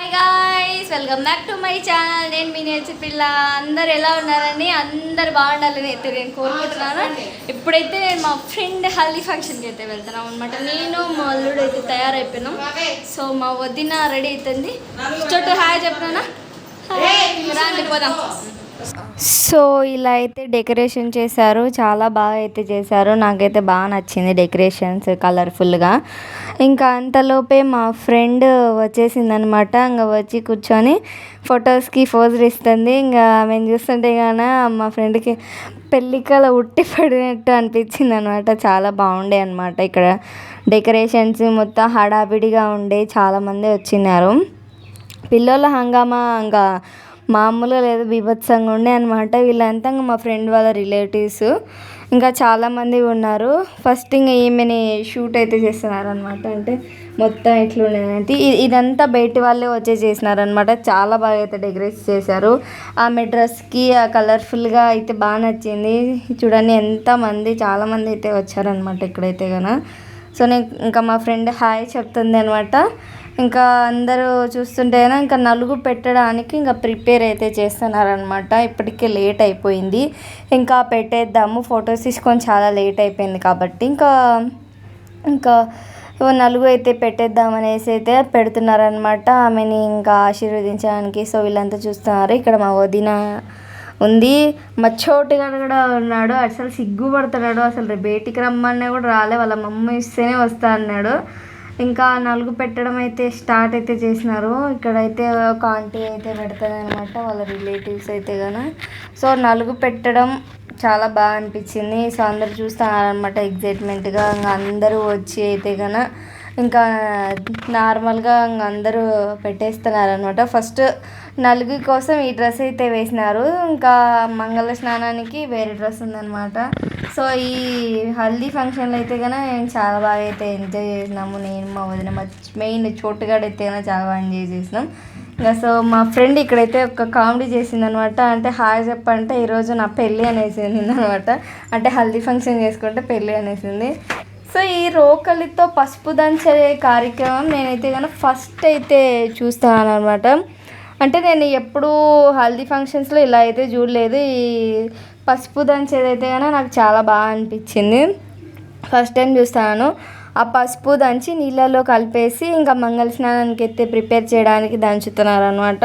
Hi guys welcome back to my channel నేను మీ నేర్చి పిల్ల. అందరు ఎలా ఉన్నారని అందరు బాగుండాలని అయితే నేను కోరుకుంటున్నాను. ఇప్పుడైతే నేను మా ఫ్రెండ్ హల్దీ ఫంక్షన్కి అయితే వెళ్తున్నాం అనమాట నేను మా అల్లుడు అయితే తయారైపోయినాం. సో మా వదిన రెడీ అవుతుంది. చుట్టూ హాయ్ చెప్పినా రాండి పోదాం. సో ఇలా అయితే డెకరేషన్ చేశారు. చాలా బాగా అయితే చేశారు. నాకైతే బాగా నచ్చింది డెకరేషన్స్ కలర్ఫుల్గా. ఇంకా అంతలోపే మా ఫ్రెండ్ వచ్చేసింది అనమాట ఇంకా వచ్చి కూర్చొని ఫొటోస్కి ఫోజులు ఇస్తుంది ఇంకా మేము చూస్తుంటే కానీ మా ఫ్రెండ్కి పెళ్ళికల ఉట్టి పడినట్టు అనిపించింది అనమాట చాలా బాగుండే అనమాట. ఇక్కడ డెకరేషన్స్ మొత్తం హడావిడిగా ఉండే చాలామంది వచ్చినారు. పిల్లల హంగామా ఇంకా మామూలుగా లేదు బీభత్సంగా ఉండే అనమాట వీళ్ళంతా ఇంకా మా ఫ్రెండ్ వాళ్ళ రిలేటివ్స్. ఇంకా చాలామంది ఉన్నారు. ఫస్ట్ ఇంకా ఈమెని షూట్ అయితే చేస్తున్నారు అనమాట అంటే మొత్తం ఎట్లుండేదంటే ఇదంతా బయటి వాళ్ళే వచ్చే చేసినారనమాట చాలా బాగా అయితే డెకరేట్ చేశారు. ఆమె డ్రెస్కి ఆ కలర్ఫుల్గా అయితే బాగా నచ్చింది. చూడండి ఎంతమంది చాలామంది అయితే వచ్చారనమాట ఇక్కడైతే కన సో నేను ఇంకా మా ఫ్రెండ్ హాయ్ చెప్తుంది అనమాట ఇంకా అందరూ చూస్తుంటేనే ఇంకా నలుగు పెట్టడానికి ఇంకా ప్రిపేర్ అయితే చేస్తున్నారనమాట ఇప్పటికే లేట్ అయిపోయింది. ఇంకా పెట్టేద్దాము. ఫొటోస్ తీసుకొని చాలా లేట్ అయిపోయింది కాబట్టి ఇంకా ఇంకా నలుగు అయితే పెట్టేద్దాం అనేసి అయితే పెడుతున్నారనమాట ఆమెని ఇంకా ఆశీర్వదించడానికి. సో వీళ్ళంతా చూస్తున్నారు. ఇక్కడ మా వదిన ఉంది. మా గారు కూడా ఉన్నాడు. అసలు సిగ్గుపడుతున్నాడు. అసలు రేపు బయటికి రమ్మన్నా కూడా రాలే. వాళ్ళ మమ్మీ ఇస్తేనే వస్తా అన్నాడు. ఇంకా నలుగు పెట్టడం అయితే స్టార్ట్ అయితే చేసినారు. ఇక్కడైతే ఒక ఆంటీ అయితే పెడతారు అనమాట వాళ్ళ రిలేటివ్స్ అయితే కానీ సో నలుగు పెట్టడం చాలా బాగా అనిపించింది. సో అందరు చూస్తున్నారనమాట ఎగ్జైట్మెంట్గా ఇంకా అందరూ వచ్చి అయితే కన ఇంకా నార్మల్గా ఇంకా అందరూ పెట్టేస్తున్నారు అనమాట ఫస్ట్ నలుగు కోసం ఈ డ్రెస్ అయితే వేసినారు. ఇంకా మంగళ స్నానానికి వేరే డ్రెస్ ఉందన్నమాట. సో ఈ హల్దీ ఫంక్షన్లో అయితే కన్నా మేము చాలా బాగా అయితే ఎంజాయ్ చేసినాము. నేను మా వదిన మా మెయిన్ చోటుగాడు అయితే కన్నా చాలా బాగా ఎంజాయ్ చేసినాం. ఇంకా సో మా ఫ్రెండ్ ఇక్కడైతే ఒక కామెడీ చేసింది అనమాట అంటే హాయ్ చెప్పంటే ఈరోజు నా పెళ్ళి అనేసింది అనమాట అంటే హల్దీ ఫంక్షన్ చేసుకుంటే పెళ్ళి అనేసింది సో ఈ రోకలితో పసుపు దంచే కార్యక్రమం నేనైతే కనుక ఫస్ట్ అయితే చూస్తాను అనమాట అంటే నేను ఎప్పుడూ హల్దీ ఫంక్షన్స్లో ఇలా అయితే చూడలేదు. ఈ పసుపు దంచేది అయితే కనుక నాకు చాలా బాగా అనిపించింది. ఫస్ట్ టైం చూస్తాను. ఆ పసుపు దంచి నీళ్ళలో కలిపేసి ఇంకా మంగళ స్నానానికి అయితే ప్రిపేర్ చేయడానికి దంచుతున్నారు అనమాట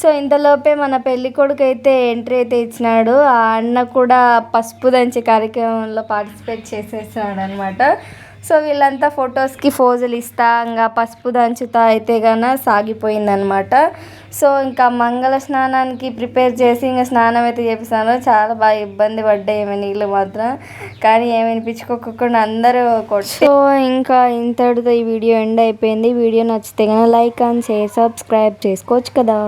సో ఇంతలోపే మన పెళ్ళి కొడుకు అయితే ఎంట్రీ అయితే ఇచ్చినాడు. ఆ అన్న కూడా పసుపు దంచే కార్యక్రమంలో పార్టిసిపేట్ చేసేసాడు అనమాట సో వీళ్ళంతా ఫొటోస్కి ఫోజులు ఇస్తా ఇంకా పసుపు దంచుతా అయితే గాన సాగిపోయిందనమాట సో ఇంకా మంగళ స్నానానికి ప్రిపేర్ చేసి ఇంకా స్నానం అయితే చేపిస్తాను. చాలా బాగా ఇబ్బంది పడ్డాయి ఏమి నీళ్ళు మాత్రం. కానీ ఏమి వినిపించుకోకుండా అందరూ కొట్టు సో ఇంకా ఇంతటితో ఈ వీడియో ఎండ్ అయిపోయింది. వీడియో నచ్చితే కానీ లైక్ అండ్ షేర్ సబ్స్క్రైబ్ చేసుకోవచ్చు కదా.